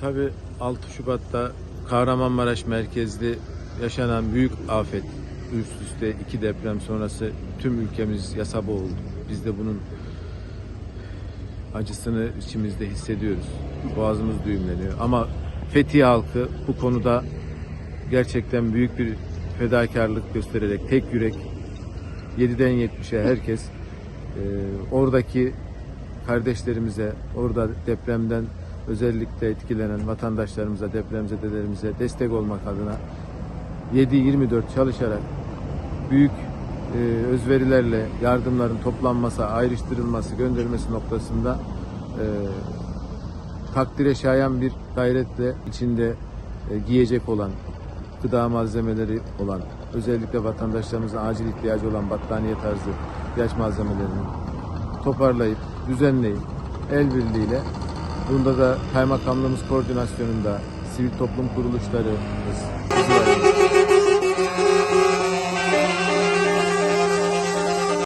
tabi 6 Şubat'ta Kahramanmaraş merkezli yaşanan büyük afet üst üste iki deprem sonrası tüm ülkemiz yasa boğuldu. Biz de bunun acısını içimizde hissediyoruz. Boğazımız düğümleniyor. Ama Fethiye halkı bu konuda gerçekten büyük bir fedakarlık göstererek tek yürek 7'den 70'e herkes e, oradaki kardeşlerimize, orada depremden özellikle etkilenen vatandaşlarımıza, depremzedelerimize destek olmak adına 7-24 çalışarak büyük e, özverilerle yardımların toplanması, ayrıştırılması, gönderilmesi noktasında e, takdire şayan bir gayretle içinde e, giyecek olan, gıda malzemeleri olan, özellikle vatandaşlarımızın acil ihtiyacı olan battaniye tarzı ihtiyaç malzemelerini toparlayıp, düzenleyip, el birliğiyle bunda da kaymakamlığımız koordinasyonunda sivil toplum kuruluşlarımız, bizi